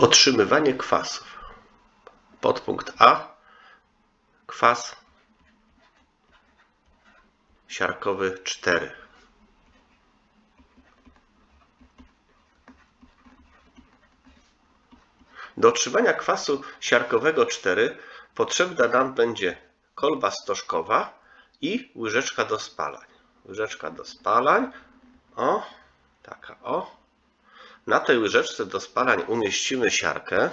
Otrzymywanie kwasów. Podpunkt A. Kwas siarkowy 4. Do otrzymania kwasu siarkowego 4 potrzebna nam będzie kolba stożkowa i łyżeczka do spalań. Łyżeczka do spalań. O, taka o. Na tej łyżeczce do spalań umieścimy siarkę.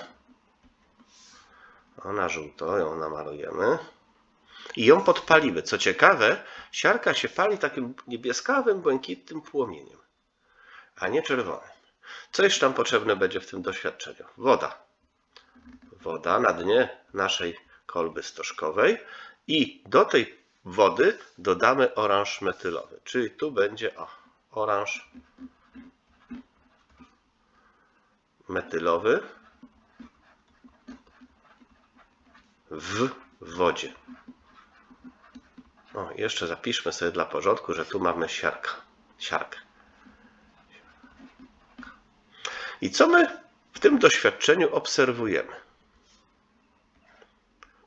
O, na żółto ją namalujemy. I ją podpalimy. Co ciekawe, siarka się pali takim niebieskawym, błękitnym płomieniem, a nie czerwonym. Co jeszcze nam potrzebne będzie w tym doświadczeniu? Woda. Woda na dnie naszej kolby stożkowej i do tej wody dodamy oranż metylowy. Czyli tu będzie o, oranż metylowy w wodzie. O, jeszcze zapiszmy sobie dla porządku, że tu mamy siarkę. siarkę. I co my w tym doświadczeniu obserwujemy?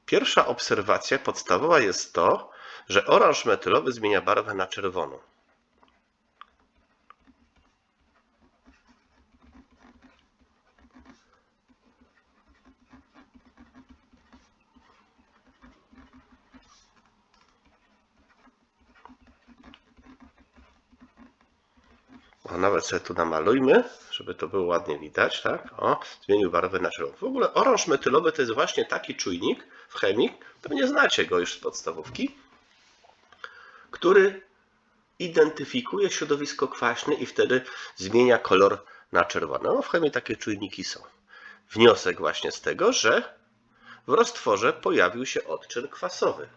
Pierwsza obserwacja podstawowa jest to, że oranż metylowy zmienia barwę na czerwoną. O, nawet sobie tu namalujmy, żeby to było ładnie widać, tak? O, zmienił barwę na czerwoną. W ogóle oranż metylowy to jest właśnie taki czujnik w chemii, pewnie znacie go już z podstawówki, który identyfikuje środowisko kwaśne i wtedy zmienia kolor na czerwony. No, w chemii takie czujniki są. Wniosek właśnie z tego, że w roztworze pojawił się odczyn kwasowy.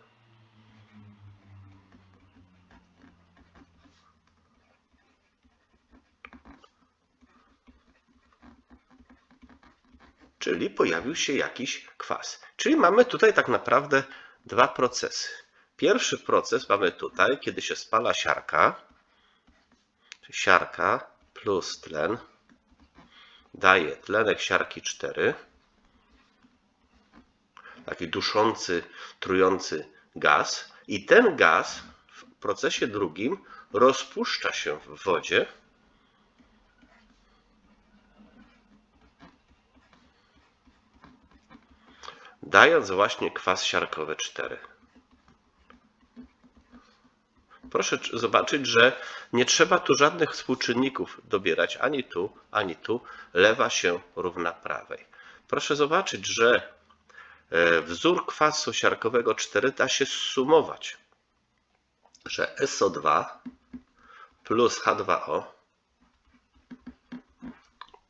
Czyli pojawił się jakiś kwas. Czyli mamy tutaj tak naprawdę dwa procesy. Pierwszy proces mamy tutaj, kiedy się spala siarka, siarka plus tlen daje tlenek siarki 4, taki duszący, trujący gaz i ten gaz w procesie drugim rozpuszcza się w wodzie dając właśnie kwas siarkowy 4. Proszę zobaczyć, że nie trzeba tu żadnych współczynników dobierać ani tu, ani tu. Lewa się równa prawej. Proszę zobaczyć, że e, wzór kwasu siarkowego 4 da się sumować, że SO2 plus H2O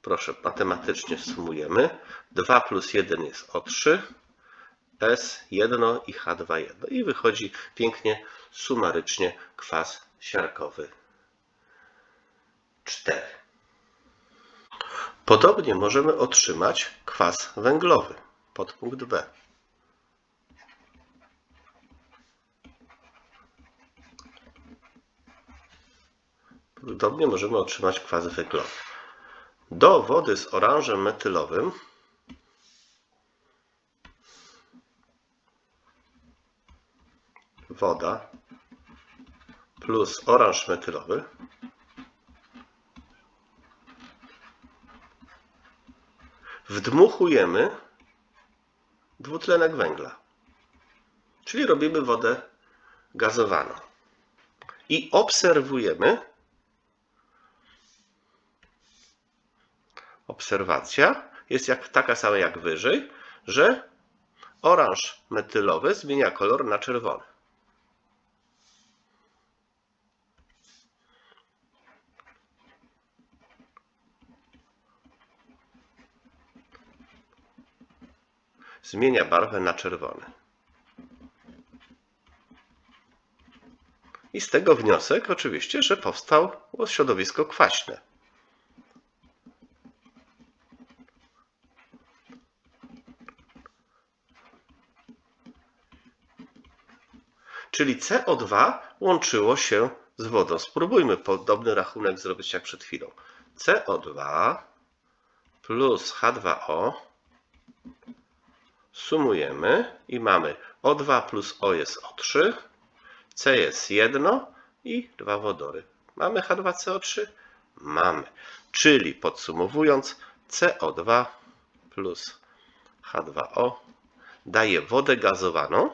proszę matematycznie sumujemy 2 plus 1 jest O3 S1 i H2 1. I wychodzi pięknie, sumarycznie kwas siarkowy 4. Podobnie możemy otrzymać kwas węglowy, podpunkt B. Podobnie możemy otrzymać kwas węglowy. Do wody z oranżem metylowym woda plus oranż metylowy wdmuchujemy dwutlenek węgla. Czyli robimy wodę gazowaną. I obserwujemy obserwacja jest jak, taka sama jak wyżej, że oranż metylowy zmienia kolor na czerwony. Zmienia barwę na czerwony. I z tego wniosek oczywiście, że powstało środowisko kwaśne. Czyli CO2 łączyło się z wodą. Spróbujmy podobny rachunek zrobić jak przed chwilą. CO2 plus H2O sumujemy i mamy O2 plus O jest O3, C jest 1 i dwa wodory. Mamy H2CO3? Mamy. Czyli podsumowując, CO2 plus H2O daje wodę gazowaną,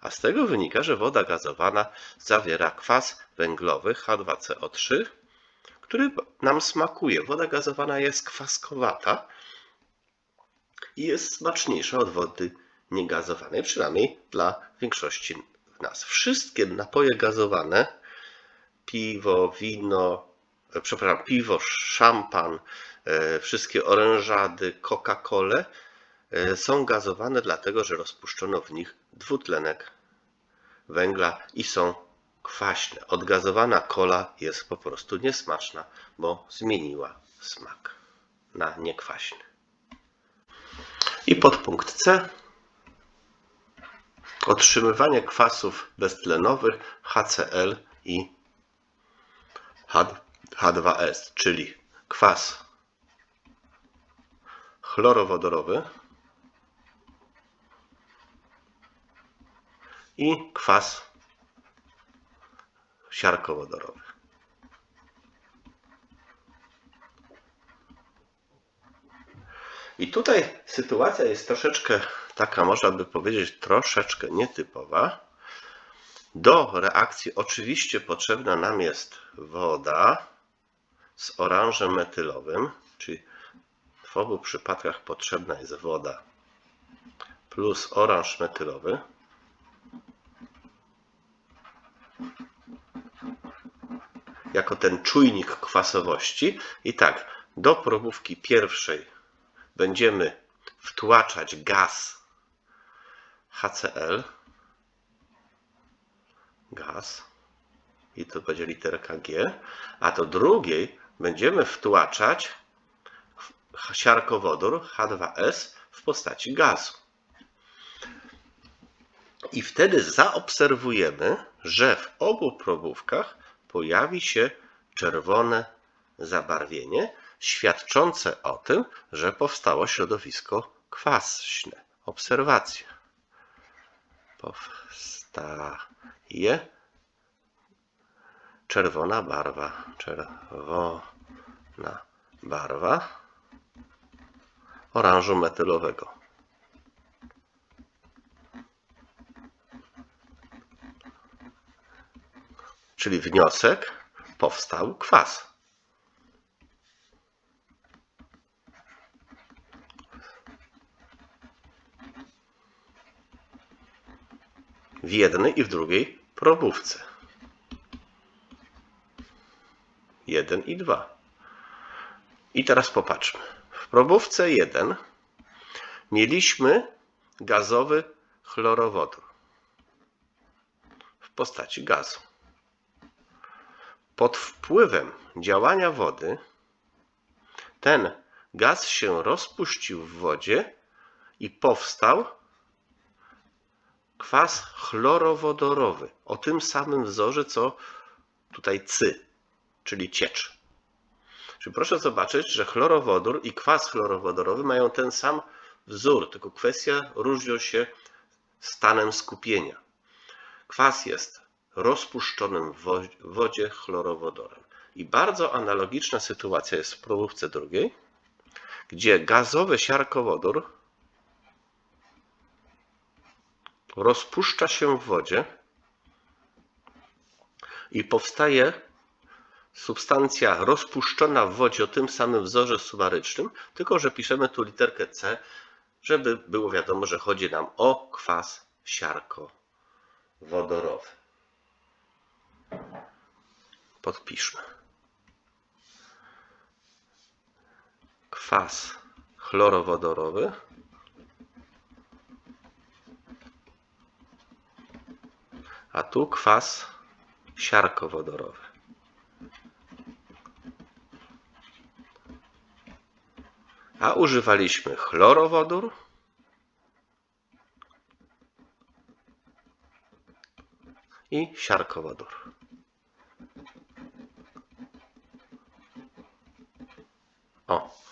a z tego wynika, że woda gazowana zawiera kwas węglowy H2CO3, który nam smakuje. Woda gazowana jest kwaskowata i jest smaczniejsza od wody niegazowanej, przynajmniej dla większości nas. Wszystkie napoje gazowane, piwo, wino, e, przepraszam, piwo, szampan, e, wszystkie orężady, Coca-Colę e, są gazowane dlatego, że rozpuszczono w nich dwutlenek węgla i są kwaśne. Odgazowana kola jest po prostu niesmaczna, bo zmieniła smak na niekwaśny. I podpunkt C. Otrzymywanie kwasów beztlenowych HCl i H- H2S, czyli kwas chlorowodorowy i kwas siarkowodorowy. I tutaj sytuacja jest troszeczkę taka, można by powiedzieć, troszeczkę nietypowa. Do reakcji oczywiście potrzebna nam jest woda z oranżem metylowym, czyli w obu przypadkach potrzebna jest woda plus oranż metylowy. Jako ten czujnik kwasowości. I tak, do probówki pierwszej będziemy wtłaczać gaz HCl, gaz, i to będzie literka G, a do drugiej będziemy wtłaczać siarkowodór H2S w postaci gazu. I wtedy zaobserwujemy, że w obu probówkach pojawi się czerwone zabarwienie, świadczące o tym, że powstało środowisko kwaśne. Obserwacja. Powstaje czerwona barwa. Czerwona barwa oranżu metylowego. Czyli wniosek powstał kwas. W jednej i w drugiej probówce. 1 i 2. I teraz popatrzmy. W probówce 1 mieliśmy gazowy chlorowodór w postaci gazu. Pod wpływem działania wody ten gaz się rozpuścił w wodzie i powstał kwas chlorowodorowy o tym samym wzorze co tutaj cy, czyli ciecz. Czyli proszę zobaczyć, że chlorowodór i kwas chlorowodorowy mają ten sam wzór, tylko kwestia różnią się stanem skupienia. Kwas jest rozpuszczonym w wodzie chlorowodorem. I bardzo analogiczna sytuacja jest w probówce drugiej, gdzie gazowy siarkowodór rozpuszcza się w wodzie i powstaje substancja rozpuszczona w wodzie o tym samym wzorze sumarycznym, tylko że piszemy tu literkę C, żeby było wiadomo, że chodzi nam o kwas siarkowodorowy. Podpiszmy. Kwas chlorowodorowy a tu kwas siarkowodorowy. A używaliśmy chlorowodór i siarkowodór. O,